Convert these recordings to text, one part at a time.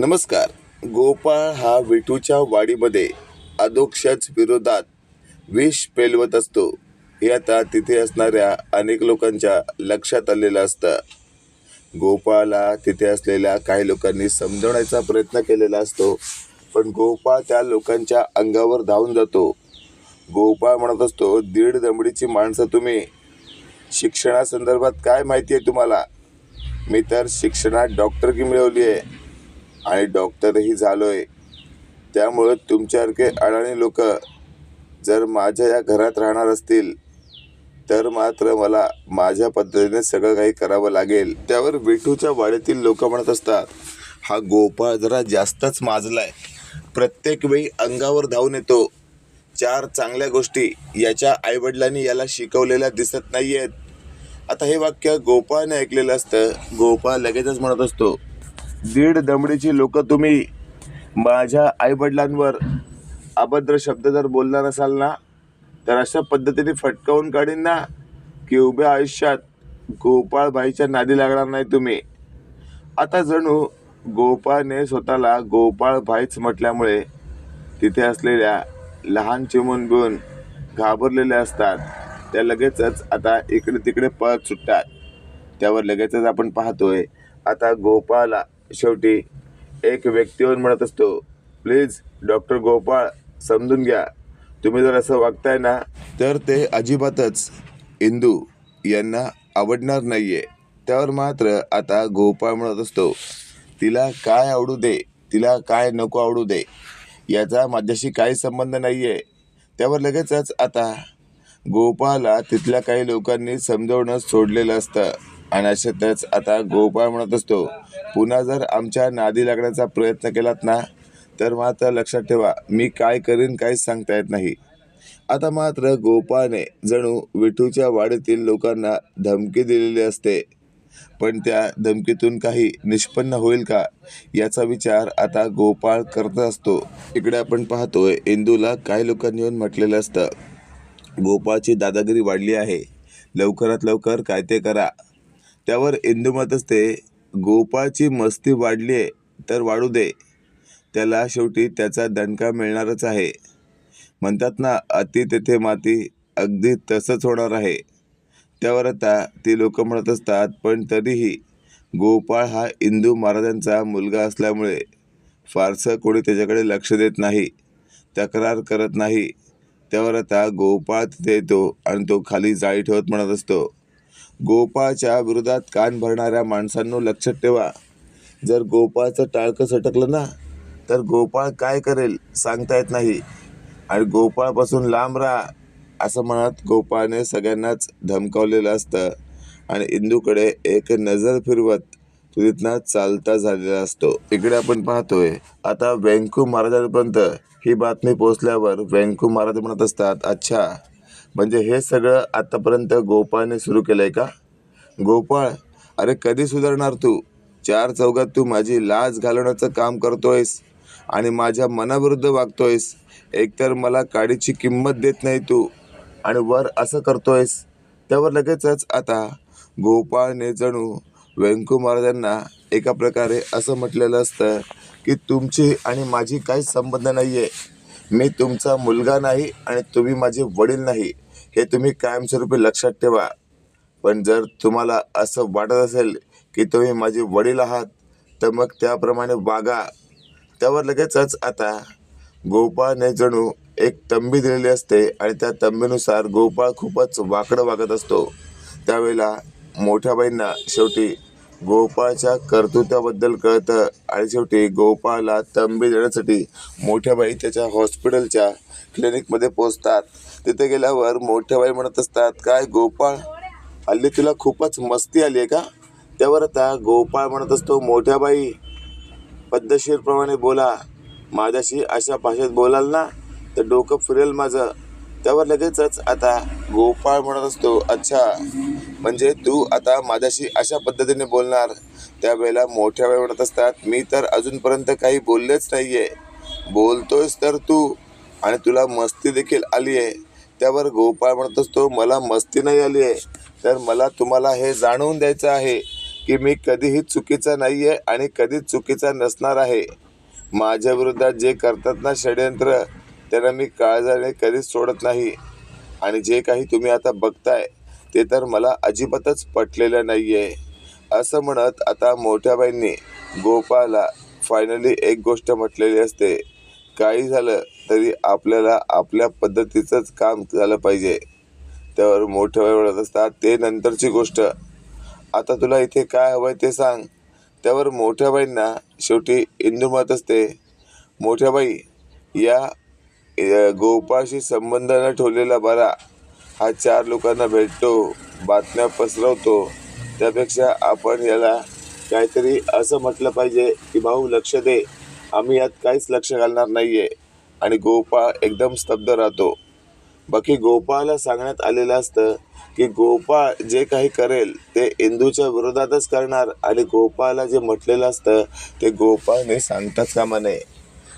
नमस्कार. गोपाळ हा विठूच्या वाडीमध्ये अधोक्षच विरोधात विष पेलवत असतो. हे आता तिथे असणाऱ्या अनेक लोकांच्या लक्षात आलेलं असतं. गोपाळला तिथे असलेल्या काही लोकांनी समजवण्याचा प्रयत्न केलेला असतो पण गोपाळ त्या लोकांच्या अंगावर धावून जातो. गोपाळ म्हणत असतो दीड दमडीची माणसं तुम्ही. शिक्षणासंदर्भात काय माहिती आहे तुम्हाला? मी तर शिक्षणात डॉक्टरकी मिळवली आहे. आणि डॉक्टरही झालो आहे त्यामुळं तुमच्यासारखे अडाणी लोक जर माझ्या या घरात राहणार असतील तर मात्र मला माझ्या पद्धतीने सगळं काही करावं लागेल. त्यावर विठूच्या वाड्यातील लोक म्हणत असतात हा गोपाळ जरा जास्तच माजलाय. प्रत्येक वेळी अंगावर धावून येतो. चार चांगल्या गोष्टी याच्या आईवडिलांनी याला शिकवलेल्या दिसत नाही आहेत आता हे वाक्य गोपाळने ऐकलेलं असतं. गोपाळ लगेचच म्हणत असतो दीड दमडीची लोक तुम्ही माझ्या आईवडिलांवर अभद्र शब्द जर बोलणार असाल ना तर अशा पद्धतीने फटकावून काढीन ना की उभ्या आयुष्यात गोपाळबाईच्या नादी लागणार नाही तुम्ही. आता जणू गोपाळने स्वतःला गोपाळबाईच म्हटल्यामुळे तिथे असलेल्या लहान चिमून बिवून घाबरलेल्या असतात. त्या लगेचच आता इकडे तिकडे पळत सुटतात. त्यावर लगेचच आपण पाहतोय आता गोपाळला शेवटी एक व्यक्ती येऊन म्हणत असतो प्लीज डॉक्टर गोपाळ समजून घ्या. तुम्ही जर असं वागताय ना तर ते अजिबातच इंदू यांना आवडणार नाहीये. त्यावर मात्र आता गोपाळ म्हणत असतो तिला काय आवडू दे? तिला काय नको आवडू दे? याचा माझ्याशी काही संबंध नाही आहे त्यावर लगेचच आता गोपाळला तिथल्या काही लोकांनी समजवणं सोडलेलं असतं. आणि अशातच आता गोपाळ म्हणत असतो पुन्हा जर आमच्या नादी लागण्याचा प्रयत्न केलात ना तर मात्र लक्षात ठेवा मी काय करीन काहीच सांगता येत नाही. आता मात्र गोपाळने जणू विठूच्या वाडीतील लोकांना धमकी दिलेली असते. पण त्या धमकीतून काही निष्पन्न होईल का याचा विचार आता गोपाळ करत असतो. इकडे आपण पाहतोय इंदूला काही लोकांनी येऊन म्हटलेलं असतं गोपाळची दादागिरी वाढली आहे. लवकरात लवकर काय ते करा. त्यावर इंदू मत असते गोपाळची मस्ती वाढली आहे तर वाढू दे. त्याला शेवटी त्याचा दणका मिळणारच आहे. म्हणतात ना अति तेथे माती अगदी तसंच होणार आहे. त्यावर आता ती लोक म्हणत असतात पण तरीही गोपाळ हा इंदू महाराजांचा मुलगा असल्यामुळे फारसं कोणी त्याच्याकडे लक्ष देत नाही तक्रार करत नाही. त्यावर आता गोपाळ तिथे येतो आणि तो खाली जाळी ठेवत म्हणत असतो. गोपाळच्या विरोधात कान भरणाऱ्या माणसांनो लक्षात ठेवा. जर गोपाळचं टाळकं सटकलं ना तर गोपाळ काय करेल सांगता येत नाही. आणि गोपाळपासून लांब राहा असं म्हणत गोपाळने सगळ्यांनाच धमकावलेलं असतं. आणि इंदूकडे एक नजर फिरवत तो तिथनं चालता झालेला असतो. इकडे आपण पाहतोय आता व्यंकू महाराजांपर्यंत ही बातमी पोहोचल्यावर व्यंकू महाराज म्हणत असतात अच्छा म्हणजे हे सगळं आतापर्यंत गोपाळने सुरू केलं आहे का? गोपाळ अरे कधी सुधारणार तू? चार चौघात तू माझी लाज घालवण्याचं काम करतोयस आणि माझ्या मनाविरुद्ध वागतोयस. एकतर मला काडीची किंमत देत नाही तू आणि वर असं करतोयस. त्यावर लगेचच आता गोपाळने जणू व्यंकू महाराजांना एका प्रकारे असं म्हटलेलं असतं की तुमची आणि माझी काही संबंध नाही आहे मी तुमचा मुलगा नाही आणि तुम्ही माझे वडील नाही. हे तुम्ही कायमस्वरूपी लक्षात ठेवा. पण जर तुम्हाला असं वाटत असेल की तुम्ही माझे वडील आहात तर मग त्याप्रमाणे वागा. त्यावर लगेचच आता. गोपाळने जणू एक तंबी दिलेली असते आणि त्या तंबीनुसार गोपाळ खूपच वाकडं वागत असतो. त्यावेळेला मोठ्या बाईंना शेवटी गोपाळच्या कर्तृत्वाबद्दल कळतं आणि शेवटी गोपाळला तंबी देण्यासाठी मोठ्या बाई त्याच्या हॉस्पिटलच्या क्लिनिकमध्ये पोचतात तिथे गेल्यावर मोठ्या बाई म्हणत असतात काय गोपाळ हल्ली तुला खूपच मस्ती आली आहे का? त्यावर आता गोपाळ म्हणत असतो मोठ्या बाई पद्धतशीरप्रमाणे बोला. माझ्याशी अशा भाषेत बोलाल ना तर डोकं फिरेल माझं. त्यावर लगेचच आता गोपाळ म्हणत असतो अच्छा म्हणजे तू आता माझ्याशी अशा पद्धतीने बोलणार? त्यावेळेला मोठ्या वेळ म्हणत असतात मी तर अजूनपर्यंत काही बोललेच नाही आहे बोलतोयस तर तू आणि तुला मस्ती देखील आली आहे त्यावर गोपाळ म्हणत असतो मला मस्ती नाही आली आहे. तर मला तुम्हाला हे जाणवून द्यायचं आहे की मी कधीही चुकीचा नाही आहे आणि कधीच चुकीचा नसणार आहे. माझ्या विरोधात जे करतात ना षडयंत्र त्यांना मी काळजाने कधीच सोडत नाही. आणि जे काही तुम्ही आता बघताय ते तर मला अजिबातच पटलेलं नाही आहे असं म्हणत आता मोठ्या बाईंनी गोपाला फायनली एक गोष्ट म्हटलेली असते. काही झालं तरी आपल्याला आपल्या पद्धतीचंच काम झालं पाहिजे. त्यावर मोठ्या बाई म्हणत असतात ते नंतरची गोष्ट. आता तुला इथे काय हवंय ते सांग. त्यावर मोठ्या बाईंना शेवटी इंदू मत असते. मोठ्या बाई या गोपाळशी संबंध न ठेवलेला बरा हा चार लोकांना भेटतो बातम्या पसरवतो. त्यापेक्षा आपण याला काहीतरी असं म्हटलं पाहिजे की भाऊ लक्ष दे. आम्ही यात काहीच लक्ष घालणार नाही आहे आणि गोपाळ एकदम स्तब्ध राहतो. बाकी गोपाळला सांगण्यात आलेलं असतं की गोपाळ जे काही करेल ते इंदूच्या विरोधातच करणार आणि गोपाळला जे म्हटलेलं असतं ते गोपाळने सांगताच कामा नये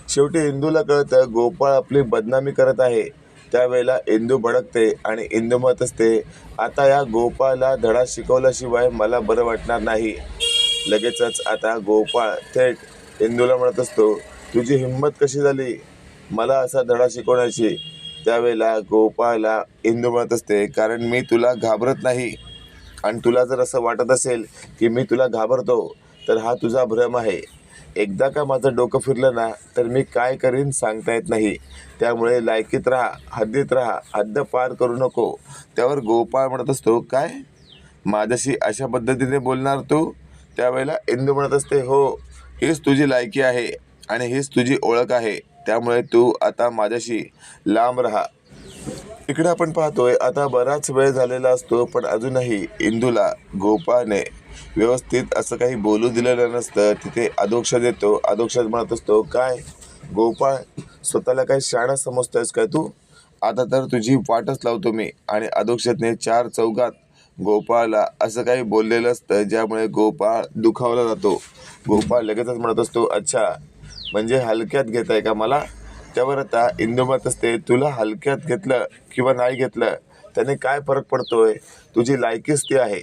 शेवटी इंदूला कळतं गोपाळ आपली बदनामी करत आहे. त्यावेळेला इंदू भडकते आणि इंदू मत असते आता या गोपाळला धडा शिकवल्याशिवाय मला बरं वाटणार नाही. लगेचच आता गोपाळ थेट इंदूला म्हणत असतो तुझी हिंमत कशी झाली? मला असा धडा शिकवण्याची त्यावेळेला गोपाळला इंदू म्हणत असते कारण मी तुला घाबरत नाही. आणि तुला जर असं वाटत असेल की मी तुला घाबरतो तर हा तुझा भ्रम आहे. एकदा का माझं डोकं फिरलं ना तर मी काय करीन सांगता येत नाही. त्यामुळे लायकीत राहा हद्दीत राहा हद्द पार करू नको. त्यावर गोपाळ म्हणत असतो काय? माझ्याशी अशा पद्धतीने बोलणार तू? त्यावेळेला इंदू म्हणत असते हो हीच तुझी लायकी आहे आणि हीच तुझी ओळख आहे. त्यामुळे तू आता माझ्याशी लांब राहा. इकडे आपण पाहतोय आता बराच वेळ झालेला असतो पण अजूनही इंदूला गोपाने व्यवस्थित असं काही बोलू दिलेलं नसतं. तिथे अधोक्ष देतो अधोक्षात म्हणत असतो काय गोपाळ स्वतःला काय शाणा समजतोयस काय तू? आता तर तुझी वाटच लावतो मी. आणि अधोक्षतने चार चौकात गोपाळला असं काही बोललेलं असतं ज्यामुळे गोपाळ दुखावला जातो. गोपाळ लगेचच म्हणत असतो अच्छा म्हणजे हलक्यात घेत आहे का मला? त्यावर आता इंदुमत असते तुला हलक्यात घेतलं किंवा नाही घेतलं त्याने काय फरक पडतोय? तुझी लायकीच ती आहे.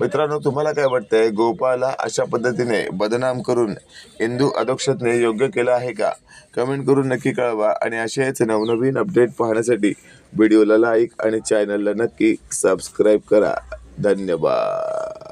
मित्रांनो तुम्हाला काय वाटतंय? गोपाळला अशा पद्धतीने बदनाम करून इंदू अधोक्षतने योग्य केलं आहे का? कमेंट करून नक्की कळवा आणि असेच नवनवीन अपडेट पाहण्यासाठी व्हिडिओला लाईक आणि चॅनलला नक्की सबस्क्राईब करा. धन्यवाद.